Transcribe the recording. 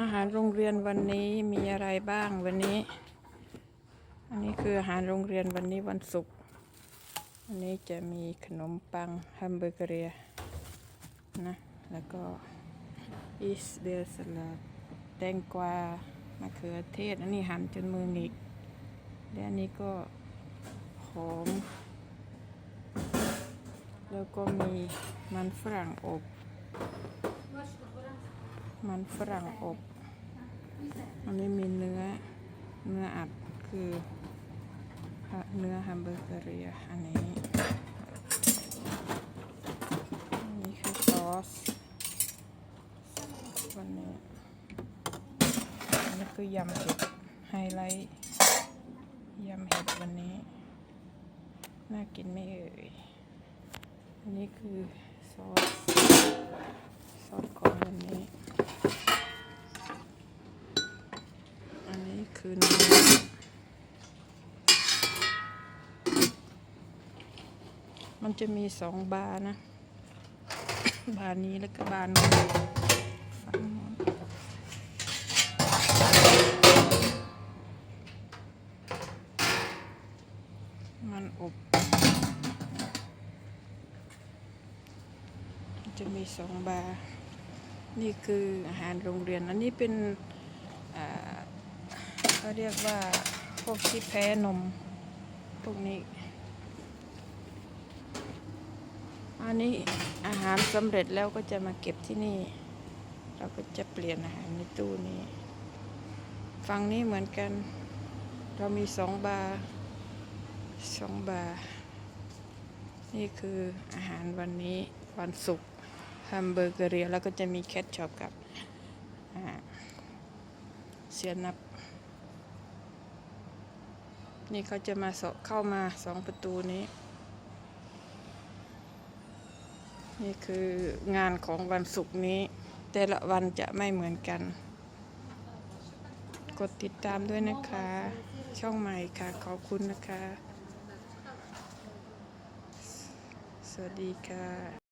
อาหารโรงเรียนวันนี้มีอะไรบ้างวันนี้ อันนี้คืออาหารโรงเรียนวันนี้วันศุกร์วันนี้จะมีขนมปังแฮมเบอร์เกอร์นะ แล้วก็อีสเดอร์สลัดแตงกวามะเขือเทศ อันนี้หั่นจนมือหงิกและอันนี้ก็หอม แล้วก็มีมันฝรั่งอบ มันฝรั่งอบ อันนี้มีเนื้อ เนื้ออัดคือเนื้อแฮมเบอร์เกอร์อันนี้อันนี้คือซอสวันนี้อันนี้คือยำเห็ดไฮไลท์ยำเห็ดวันนี้ น่ากินไหม่เอ่ย อันนี้คือซอสซอสของวันนี้ คือน้ำมันจะมีสองบาร์นะ บาร์นี้แล้วก็บาร์นู้นมันอบจะมีสองบาร์นี่คืออาหารโรงเรียน อันนี้เป็น เขาเรียกว่าพวกที่แพ้นมพวกนี้ อันนี้อาหารสำเร็จแล้วก็จะมาเก็บที่นี่ เราก็จะเปลี่ยนอาหารในตู้นี้ฝั่งนี้เหมือนกัน เรามีสองบาร์สองบาร์นี่คืออาหารวันนี้วันศุกร์แฮมเบอร์เกอร์แล้วก็จะมีแคทช็อปกับเสียนับ นี่เขาจะมาเข้ามาสองประตูนี้ นี่คืองานของวันศุกร์นี้ แต่ละวันจะไม่เหมือนกัน กดติดตามด้วยนะคะ ช่องใหม่ค่ะ ขอบคุณนะคะ สวัสดีค่ะ